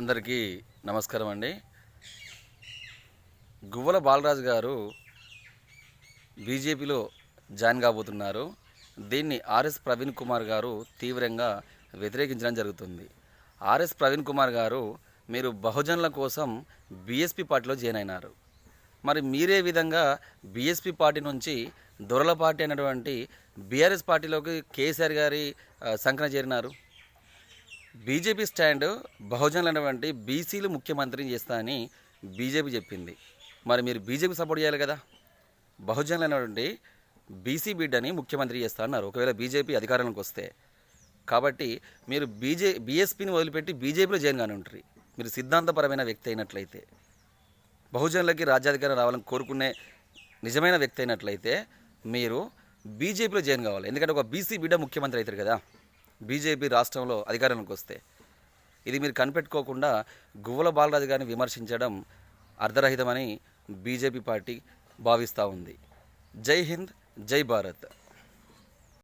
అందరికీ నమస్కారం అండి. గువ్వల బాలరాజు గారు బీజేపీలో జాయిన్ కాబోతున్నారు. దీన్ని ఆర్ఎస్ ప్రవీణ్ కుమార్ గారు తీవ్రంగా వ్యతిరేకించడం జరుగుతుంది. ఆర్ఎస్ ప్రవీణ్ కుమార్ గారు మీరు బహుజనుల కోసం బీఎస్పీ పార్టీలో జాయిన్ అయినారు. మరి మీరే విధంగా బీఎస్పీ పార్టీ నుంచి దొరల పార్టీ అనేటువంటి బీఆర్ఎస్ పార్టీలోకి కేసీఆర్ గారి సంకన చేరినారు. బీజేపీ స్టాండ్ బహుజనులు అనేటువంటి బీసీలు ముఖ్యమంత్రిని చేస్తా అని బీజేపీ చెప్పింది. మరి మీరు బీజేపీ సపోర్ట్ చేయాలి కదా? బహుజనులు అనేటువంటి బీసీ బిడ్డని ముఖ్యమంత్రి చేస్తా అన్నారు ఒకవేళ బీజేపీ అధికారంలోకి వస్తే. కాబట్టి మీరు బీజే బీఎస్పీని వదిలిపెట్టి బీజేపీలో జాయిన్ కాని ఉంటారు మీరు సిద్ధాంతపరమైన వ్యక్తి అయినట్లయితే బహుజనులకి రాజ్యాధికారం రావాలని కోరుకునే నిజమైన వ్యక్తి అయినట్లయితే మీరు బీజేపీలో జాయిన్ కావాలి. ఎందుకంటే ఒక బీసీ బిడ్డ ముఖ్యమంత్రి అవుతారు కదా? బీజేపీ రాష్ట్రంలో అధికారంలోకి వస్తే. ఇది మీరు కనిపెట్టుకోకుండా గువ్వల బాలరాజు గారిని విమర్శించడం అర్ధరహితమని బీజేపీ పార్టీ భావిస్తూ ఉంది. జై హింద్ జై భారత్.